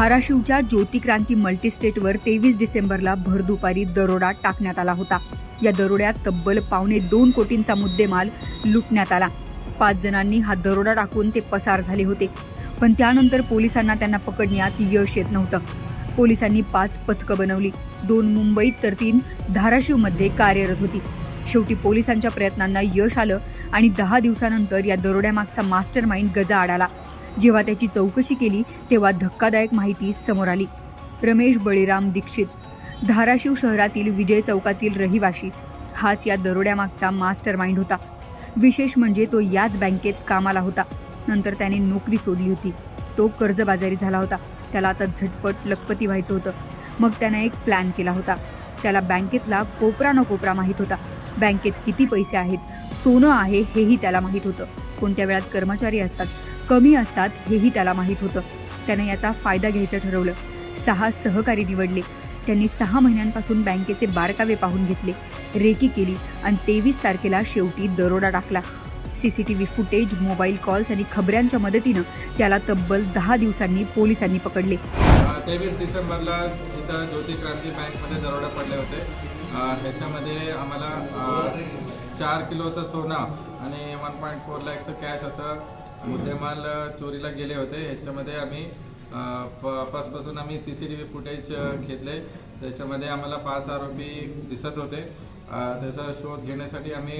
धाराशिवच्या ज्योतिक्रांती मल्टीस्टेटवर तेवीस डिसेंबरला भरदुपारी दरोडा टाकण्यात आला होता. या दरोड्यात तब्बल पावणे दोन कोटींचा मुद्देमाल लुटण्यात आला. पाच जणांनी हा दरोडा टाकून ते पसार झाले होते. पण त्यानंतर पोलिसांना त्यांना पकडण्यात यश येत नव्हतं. पोलिसांनी पाच पथकं बनवली. दोन मुंबईत तर तीन धाराशिवमध्ये कार्यरत होती. शेवटी पोलिसांच्या प्रयत्नांना यश आलं आणि दहा दिवसानंतर या दरोड्यामागचा मास्टर माइंड गजा आडाला जेव्हा त्याची चौकशी केली तेव्हा धक्कादायक माहिती समोर आली. रमेश बळीराम दीक्षित धाराशिव शहरातील विजय चौकातील रहिवाशी. हाच या दरोड्यामागचा मास्टर माइंड होता. विशेष म्हणजे तो याच बँकेत कामाला होता. नंतर त्याने नोकरी सोडली होती. तो कर्जबाजारी झाला होता. त्याला आता झटपट लखपती व्हायचं होतं. मग त्याने एक प्लॅन केला होता. त्याला बँकेतला कोपरा न कोपरा माहीत होता. बँकेत किती पैसे आहेत सोनं आहे हेही त्याला माहीत होतं. कोणत्या वेळात कर्मचारी असतात कमी असतात हेही त्याला माहीत होतं. त्याने याचा फायदा घ्यायचं ठरवलं. सहा सहकारी निवडले. त्यांनी सहा महिन्यांपासून बँकेचे बारकावे पाहून घेतले. रेकी केली आणि तेवीस तारखेला शेवटी दरोडा टाकला. सीसीटीव्ही फुटेज मोबाईल कॉल्स आणि खबऱ्यांच्या मदतीनं त्याला तब्बल दहा दिवसांनी पोलिसांनी पकडले. तेवीस डिसेंबरला इथं ज्योती क्रांती बँकमध्ये दरोडा पडले होते. ह्याच्यामध्ये आम्हाला चार किलोचं सोनं आणि वन पॉईंट फोर लॅक्सचं कॅश असं मुद्देमाल चोरीला गेले होते. ह्याच्यामध्ये आम्ही प- फर्स्टपासून आम्ही C C T V footage घेतले. त्याच्यामध्ये आम्हाला पाच आरोपी दिसत होते. त्याचा शोध घेण्यासाठी आम्ही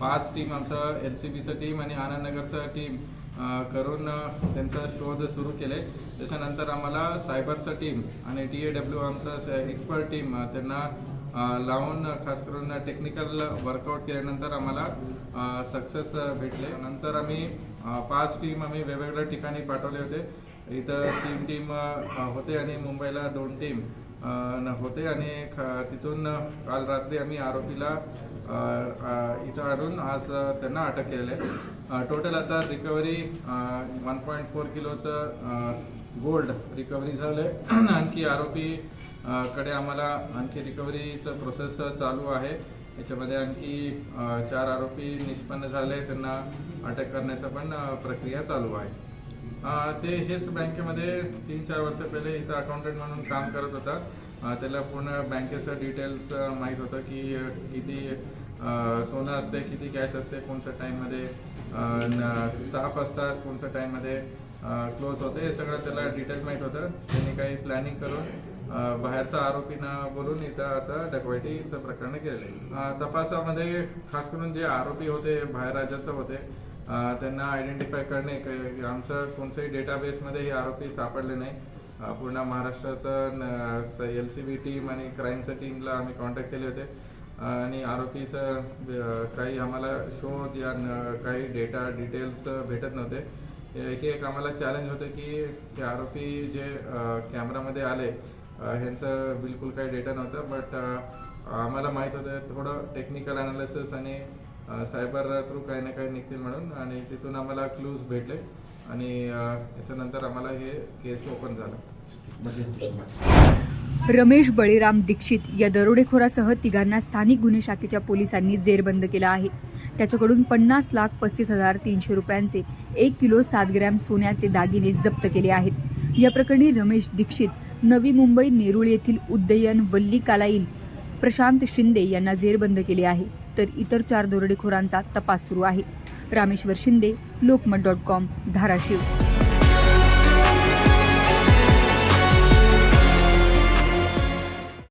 पाच टीम आमचं एल सी बीचं टीम आणि आनंदनगरचं टीम करून त्यांचा शोध सुरू केले. त्याच्यानंतर आम्हाला सायबरचं टीम आणि टी ए डब्ल्यू आमचं एक्सपर्ट टीम त्यांना लावून खास करून टेक्निकल वर्कआउट केल्यानंतर आम्हाला सक्सेस भेटले. नंतर आम्ही पाच टीम आम्ही वेगवेगळ्या ठिकाणी पाठवले होते. इथं तीन टीम होते आणि मुंबईला दोन टीम न- होते. आणि ख- तिथून काल रात्री आम्ही आरोपीला इथं आणून आज त्यांना अटक केलेलं आहे. टोटल आता रिकव्हरी वन पॉईंट फोर किलोचं गोल्ड रिकव्हरी झालं आणखी आरोपी कडे आम्हाला आणखी रिकव्हरीचं प्रोसेस चालू आहे. याच्यामध्ये आणखी चार आरोपी निष्पन्न झाले. त्यांना अटक करण्याचा पण प्रक्रिया चालू आहे. ते हेच बँकेमध्ये तीन चार वर्ष पहिले इथं अकाउंटंट म्हणून काम करत होता. त्याला पूर्ण बँकेचं डिटेल्स माहीत होतं की किती सोनं असते किती कॅश असते कोणत्या टाईममध्ये स्टाफ असतात कोणत्या टाईममध्ये क्लोज होते. हे सगळं त्याला डिटेल माहीत होतं. त्यांनी काही प्लॅनिंग करून बाहेरचा आरोपीनं बोलून इथं असं डकवायटीचं प्रकरण केलेलं आहे. तपासामध्ये खास करून जे आरोपी होते बाहेर राज्याचं होते त्यांना आयडेंटिफाय करणे आमचं कोणत्याही डेटाबेसमध्ये हे आरोपी सापडले नाही. पूर्ण महाराष्ट्राचं एल सी बी टीम आणि क्राईमच्या टीमला आम्ही कॉन्टॅक्ट केले होते. आणि आरोपीचं काही आम्हाला शोध या काही डेटा डिटेल्स भेटत नव्हते. हे एक आम्हाला चॅलेंज होतं की ते आरोपी जे कॅमेरामध्ये आले ह्यांचं बिलकुल काही डेटा नव्हतं बट आम्हाला माहीत होतं थोडं टेक्निकल अनालिसिस आणि सायबर थ्रू काही ना काही निघतील म्हणून आणि तिथून आम्हाला क्लूज भेटले आणि त्याच्यानंतर आम्हाला हे केस ओपन झालं. रमेश बळीराम दीक्षित या दरोडेखोरासह तिघांना स्थानिक गुन्हे शाखेच्या पोलिसांनी जेरबंद केलं आहे. त्याच्याकडून पन्नास लाख पस्तीस हजार तीनशे रुपयांचे एक किलो सात ग्रॅम सोन्याचे दागिने जप्त केले आहेत. या प्रकरणी रमेश दीक्षित नवी मुंबई नेरुळ येथील उदयन वल्ली कालाईल प्रशांत शिंदे यांना जेरबंद केले आहे. तर इतर चार दरोडेखोरांचा तपास सुरू आहे. Rameshwar Shinde Lokmat dot com Dharashiv.